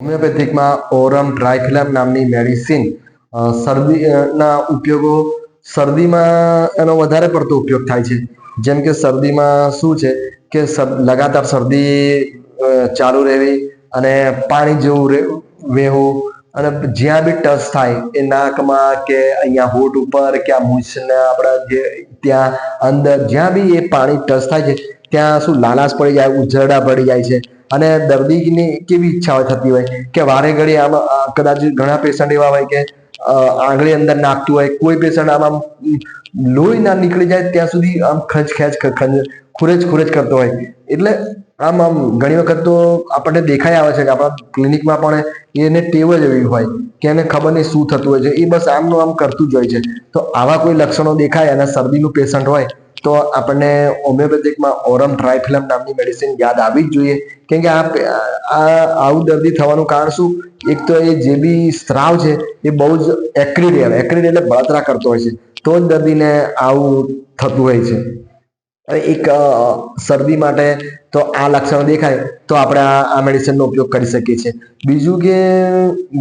હોમિયોપેથિકમાં ઓરમ ટ્રાયફિલમ નામની મેડિસિન શરદીના ઉપયોગો, શરદીમાં એનો વધારે પડતો ઉપયોગ થાય છે. જેમ કે શરદીમાં શું છે કે લગાતાર શરદી ચાલુ રહેવી અને પાણી જેવું વહેવું અને જ્યાં બી ટચ થાય એ નાકમાં કે અહીંયા હોઠ ઉપર કે આ મૂછના આપણા જે ત્યાં અંદર જ્યાં બી એ પાણી ટચ થાય છે, ત્યાં શું લાલાશ પડી જાય, ઉજરડા પડી જાય છે. અને દર્દીની કેવી ઈચ્છા હોય થતી હોય? કે વારે ઘડી આમ કદાચ ઘણા પેશન્ટ એવા હોય કે આંગળી અંદર નાખતું હોય, કોઈ પેશન્ટ આમ આમ લોહી ના નીકળી જાય ત્યાં સુધી આમ ખંચ ખેંચ ખંજ ખુરેજ ખુરેજ કરતો હોય. એટલે આમ આમ ઘણી વખત તો આપણને દેખાઈ આવે છે કે આપણા ક્લિનિકમાં પણ એને ટેવ જ એવી હોય કે એને ખબર નહીં શું થતું હોય છે. એ બસ આમનું આમ કરતું જ હોય છે. તો આવા કોઈ લક્ષણો દેખાય અને શરદીનું પેશન્ટ હોય તો આપણને હોમિયોપેથિકમાં ઓરમ ટ્રાયફિલમ નામની મેડિસિન યાદ આવવી જ જોઈએ. કેમ કે આ આવું દર્દી થવાનું કારણ શું? એક તો એ જે બી સ્ત્રાવ છે, એ બહુ જ એક્રિડ એક્રિડ એટલે બળતરા કરતો હોય છે. તો જ દર્દીને આવું થતું હોય છે. એક શરદી માટે તો આ લક્ષણો દેખાય, તો આપણે આ મેડિસિનનો ઉપયોગ કરી શકીએ છીએ. બીજું કે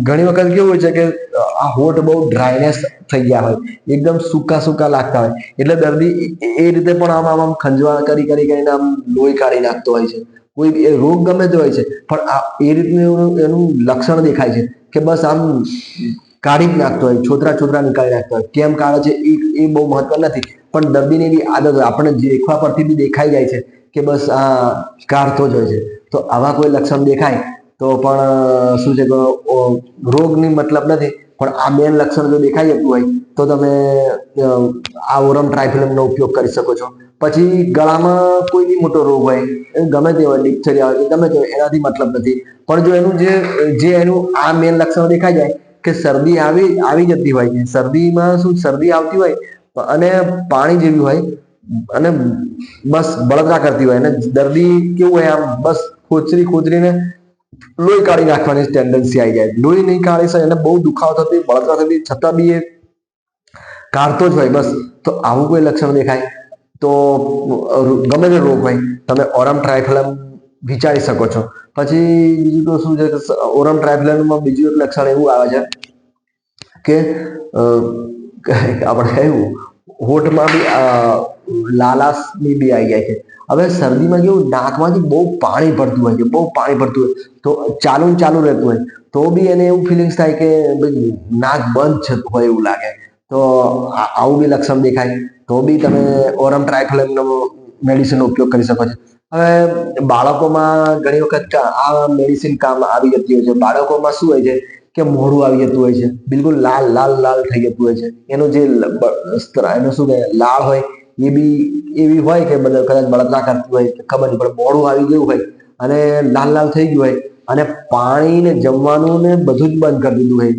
ઘણી વખત કેવું હોય છે કે આ હોઠ બહુ ડ્રાયનેસ થઈ ગયા હોય, એકદમ સૂકા સૂકા લાગતા હોય, એટલે દર્દી એ- રીતે પણ આમ આમ આમ ખંજવા કરી કરી, કરીને આમ લોહી કાઢી નાખતો હોય છે. કોઈ એ રોગ ગમે તે હોય છે, પણ આ એ રીતનું એનું લક્ષણ દેખાય છે કે બસ આમ કાઢી નાખતો હોય, છોતરા છોતરા નીકાળી નાખતો હોય. કેમ કાઢે છે એ એ બહુ મહત્વ નથી. પણ દર્દીની એવી આદત હોય. આપણને દેખવા પરથી બી દેખાઈ જાય છે કે બસ આ કાઢતો જ હોય છે. તો આવા કોઈ લક્ષણ દેખાય તો પણ શું છે રોગની મતલબ નથી. પણ આ મેન લક્ષણ જો દેખાઈ જતું હોય તો તમે આ ઓરમ ટ્રાયફિલમનો ઉપયોગ કરી શકો છો. પછી ગળામાં કોઈ બી મોટો રોગ હોય ગમે તે હોય, ડિપ્થેરિયા હોય ગમે તે હોય, એનાથી મતલબ નથી. પણ જો એનું જે જે એનું આ મેન લક્ષણ દેખાઈ જાય કે શરદી આવી આવી જતી હોય છે. શરદીમાં શું શરદી આવતી હોય અને પાણી જેવી હોય અને બસ બળતરા કરતી હોય અને દર્દી કેવું હોય આમ બસ ખોચરી ખોચરીને લોહી કાઢી નાખવાની ટેન્ડન્સી આવી જાય. લોહી નહીં કાઢી શકે અને બહુ દુખાવો થતી, બળતરા થતી, છતાં બી એ કાઢતો જ હોય બસ. તો આવું કોઈ લક્ષણ દેખાય? તો ગમે તે રોગ હોય, તમે ઓરમ ટ્રાયફલમ વિચારી શકો છો. પછી બીજું તો શું છે ઓરમ ટ્રાઇબ્યુનલમાં બીજું એક લક્ષણ એવું આવે છે કે આપણે કહેવું હોઠમાં બી લાલાસની બી આવી જાય છે. હવે શરદીમાં કેવું, નાકમાંથી બહુ પાણી ભરતું હોય છે, બહુ પાણી ભરતું હોય, તો ચાલુ ચાલુ રહેતું હોય, તો બી એને એવું ફિલિંગ્સ થાય કે નાક બંધ થતું હોય એવું લાગે. તો આવું બી લક્ષણ દેખાય. તો બી તમે ઓરમ ટ્રાયફિલમનો મેડિસિનનો ઉપયોગ કરી શકો છો. હવે બાળકોમાં ઘણી વખત આ મેડિસિન કામ આવી જતી હોય છે. બાળકોમાં શું હોય છે કે મોઢું આવી જતું હોય છે. બિલકુલ લાલ લાલ લાલ થઈ જતું હોય છે. એનું જે એનું શું કહે લાળ હોય, એ બી એવી હોય કે બધા કદાચ બળતરા કરતી હોય, ખબર નહીં, પણ મોઢું આવી ગયું હોય અને લાલ લાલ થઈ ગયું હોય અને પાણી ને જમવાનું ને બધું જ બંધ કરી દીધું હોય.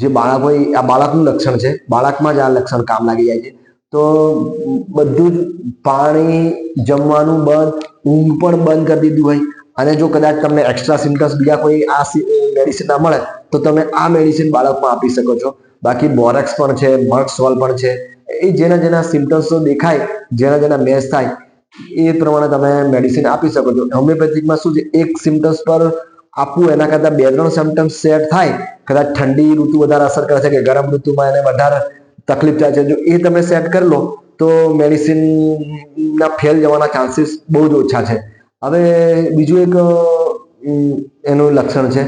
જે બાળક હોય આ બાળકનું લક્ષણ છે. બાળકમાં જ આ લક્ષણ કામ લાગી જાય છે. તો બધું જ પાણી, જમવાનું બંધ, ઊંઘ પણ બંધ કરી દીધું હોય. અને જો કદાચ તમને એક્સ્ટ્રા સિમ્ટમ્સ બીજા કોઈ આ મેડિસિન ના મળે, તો તમે આ મેડિસિન બાળકમાં આપી શકો છો. બાકી બોરેક્સ પણ છે મર્કસોલ પણ છે. એ જેના જેના સિમ્ટમ્સ દેખાય, જેના જેના મેચ થાય, એ પ્રમાણે તમે મેડિસિન આપી શકો છો. હોમિયોપેથિકમાં શું છે, એક સિમ્ટમ્સ પર આપવું, એના કરતાં બે ત્રણ સિમ્ટમ્સ સેટ થાય. કદાચ ઠંડી ઋતુ વધારે અસર કરે છે કે ગરમ ઋતુમાં એને વધારે તકલીફ થાય છે. જો એ તમે સેટ કરી લો, તો મેડિસિનના ફેલ જવાના ચાન્સીસ બહુ જ ઓછા છે. હવે બીજું એક એનું લક્ષણ છે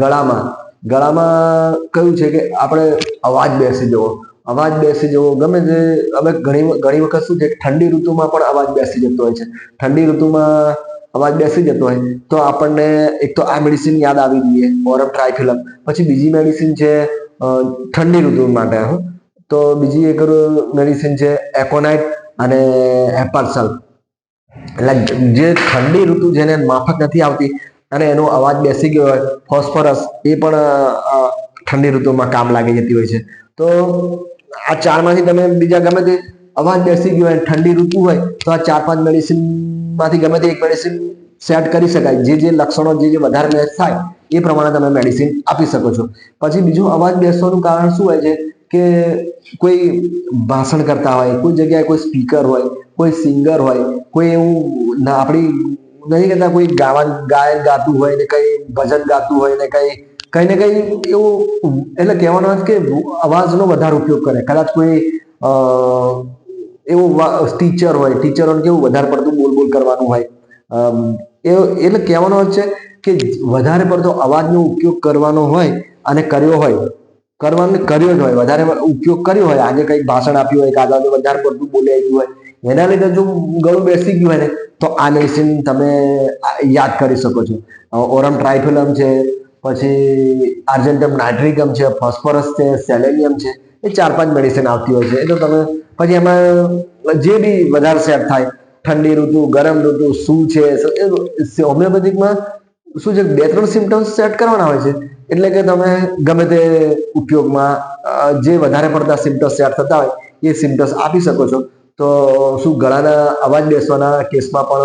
ગળામાં. ગળામાં કયું છે કે આપણે અવાજ બેસી જવો. અવાજ બેસી જવો ગમે તે, હવે ઘણી ઘણી વખત શું છે ઠંડી ઋતુમાં પણ અવાજ બેસી જતો હોય છે. ઠંડી ઋતુમાં અવાજ બેસી જતો હોય, તો આપણને એક તો આ મેડિસિન યાદ આવી જોઈએ ઓરમ ટ્રાયફિલમ. પછી બીજી મેડિસિન છે ઠંડી ઋતુ માટે. તો બીજી એક મેડિસિન છે એકોનાઇટ અને હેપાર્સલ એટલે જે ઠંડી ઋતુ જેને માફક નથી આવતી અને એનો અવાજ બેસી ગયો હોય ફોસ્ફરસ એ પણ ઠંડી ઋતુમાં કામ લાગી જતી હોય છે. તો આ ચારમાંથી તમે બીજા ગમે તે અવાજ બેસી ગયો હોય, ઠંડી ઋતુ હોય, તો આ ચાર પાંચ મેડિસિનમાંથી ગમે તે એક મેડિસિન સેટ કરી શકાય. જે જે લક્ષણો જે જે વધારે મેચ થાય, એ પ્રમાણે તમે મેડિસિન આપી શકો છો. પછી બીજું અવાજ બેસવાનું કારણ શું હોય છે? કે કોઈ ભાષણ કરતા હોય, કોઈ જગ્યાએ કોઈ સ્પીકર હોય, કોઈ સિંગર હોય, કોઈ એવું આપણી નથી કહેતા કોઈ ગાવા, ગાયન ગાતું હોય ને કઈ ભજન ગાતું હોય ને કઈ કઈ ને કઈ એવું, એટલે કહેવાનો અર્થ કે અવાજનો વધારે ઉપયોગ કરે. કદાચ કોઈ એવું ટીચર હોય ટીચરોને કેવું વધારે પડતું બોલ બોલ કરવાનું હોય. એ, એટલે કહેવાનો અર્થ છે કે વધારે પડતો અવાજનો ઉપયોગ કરવાનો હોય અને કર્યો હોય કરવાનું કર્યો જ હોય. વધારે ઉપયોગ કર્યો હોય. આજે કંઈક ભાષણ આપ્યું હોય, કાં વધારે પડતું બોલી ગયું હોય. એના લીધે જો ગળું બેસી ગયું હોય ને, તો આ મેડિસિન તમે યાદ કરી શકો છો. ઓરમ ટ્રાઇફિલમ છે, પછી આર્જેન્ટમ નાઇટ્રિકમ છે, ફોસ્ફરસ છે, સેલેનિયમ છે, એ ચાર પાંચ મેડિસિન આવતી હોય છે. એ તો તમે પછી એમાં જે બી વધારે સેટ થાય, ઠંડી ઋતુ, ગરમ ઋતુ, શું છે હોમિયોપેથિકમાં શું છે, બે ત્રણ સિમ્ટમ્સ સેટ કરવાના હોય છે. એટલે કે તમે ગમે તે ઉપયોગમાં જે વધારે પડતા સિમ્ટમ્સ સેટ થતા હોય, એ સિમ્ટમ્સ આપી શકો છો. તો શું ગળાના અવાજ બેસવાના કેસમાં પણ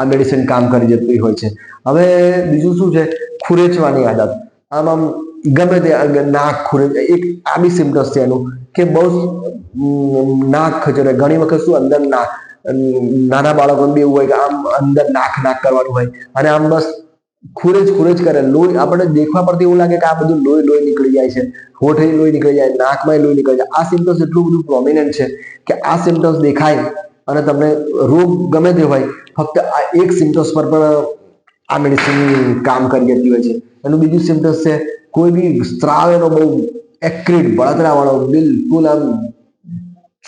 આ મેડિસિન કામ કરી જતી હોય છે. હવે બીજું શું છે? ખુરેચવાની આદત. આમ આમ ગમે તે નાક ખુરે, એક આ બી સિમ્ટમ્સ છે એનું, કે બહુ નાક ખચરે. ઘણી વખત શું અંદર નાક, નાના બાળકોને બી એવું હોય કે આમ અંદર નાક નાક કરવાનું હોય. અને આમ બસ ખુરેજ ખુરેજ કરે. લોહી આપણને દેખવા પરથી એવું લાગે કે આ બધું લોહી લોહી નીકળી જાય છે. હોઠે લોહી નીકળી જાય નાકમાં લોહી નીકળી જાય. આ સિમ્ટમ્સ એટલું બધું પ્રોમિનન્ટ છે કે આ સિમ્ટમ્સ દેખાય અને તમને રોગ ગમે તે હોય, ફક્ત આ એક સિમ્ટમ્સ પર પણ આ મેડિસિન કામ કરી જતી હોય છે. એનું બીજું સિમ્ટમ્સ છે કોઈ બી સ્ત્રાવ એનો બહુ એક્રિડ બળતરા વાળો, બિલકુલ આમ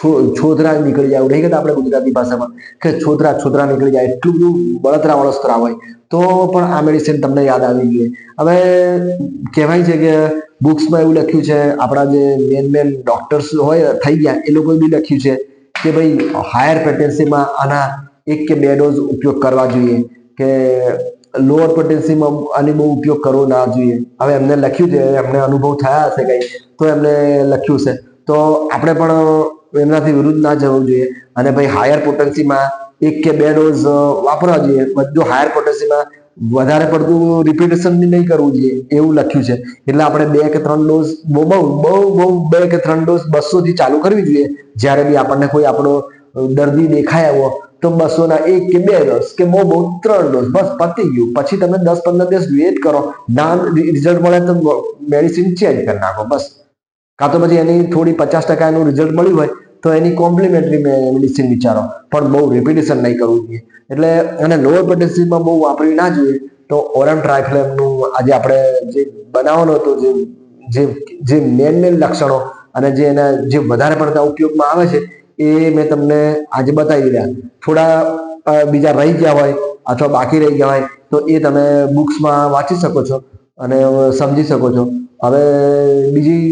છોતરા નીકળી જાય એવું નહીં કહેતા આપણે ગુજરાતી ભાષામાં કે છોતરા છોતરા નીકળી જાય, એટલું બધું બળતરા વાળો સ્ત્રાવ હોય, તો પણ આ મેડિસિન તમને યાદ આવી ગઈ હવે કહેવાય છે કે બુક્સમાં એવું લખ્યું છે, આપણા જે મેન મેન ડોક્ટર્સ હોય, થઈ ગયા, એ લોકોએ બી લખ્યું છે કે ભાઈ હાયર પેટેન્સીમાં આના એક કે બે ડોઝ ઉપયોગ કરવા જોઈએ, કે લોઅર પોટેન્સીમાં આની બહુ ઉપયોગ કરવો ના જોઈએ. હવે એમને લખ્યું છે, એમને અનુભવ થયા હશે કંઈ, તો એમને લખ્યું છે. તો આપણે પણ એમનાથી વિરુદ્ધ ના જવું જોઈએ. અને ભાઈ હાયર પોટન્સીમાં એક કે બે ડોઝ વાપરવા જોઈએ. બધું હાયર પોટન્સીમાં વધારે પડતું રિપીટેશન નહીં કરવું જોઈએ. એવું લખ્યું છે. એટલે આપણે બે કે ત્રણ ડોઝ બહુ બહુ બહુ બહુ બે કે ત્રણ ડોઝ બસો થી ચાલુ કરવી જોઈએ. જ્યારે બી આપણને કોઈ આપણો દર્દી દેખાય આવો તો બસો ના એક કે બે ડોઝ કે બહુ બહુ, ત્રણ ડોઝ બસ પતી ગયું. પછી તમે દસ પંદર દિવસ વેટ કરો. ના રિઝલ્ટ મળે તો મેડિસિન ચેન્જ કરી નાખો. બસ. કાં તો પછી એની થોડી પચાસ ટકા એનું રિઝલ્ટ મળ્યું હોય, તો એની કોમ્પ્લિમેન્ટરી મેડિસિન વિચારો. પણ બહુ રિપીટેશન નહીં કરવું જોઈએ. એટલે અને લોઅર પોટેન્સીમાં બહુ વાપરવી ના જોઈએ, તો ઓરમ ટ્રાયફ્લેમનું આજે આપણે જે બનાવવાનો હતો, જે જે જે મેન મેન લક્ષણો અને જે એના, જે વધારે પડતા ઉપયોગમાં આવે છે, એ મેં તમને આજે બતાવી રહ્યા. થોડા બીજા રહી ગયા હોય અથવા બાકી રહી ગયા હોય, તો એ તમે બુક્સમાં વાંચી શકો છો અને સમજી શકો છો. હવે બીજી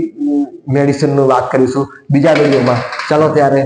મેડિસિનનું વાત કરીશું બીજા વિડીયોમાં. ચાલો ત્યારે.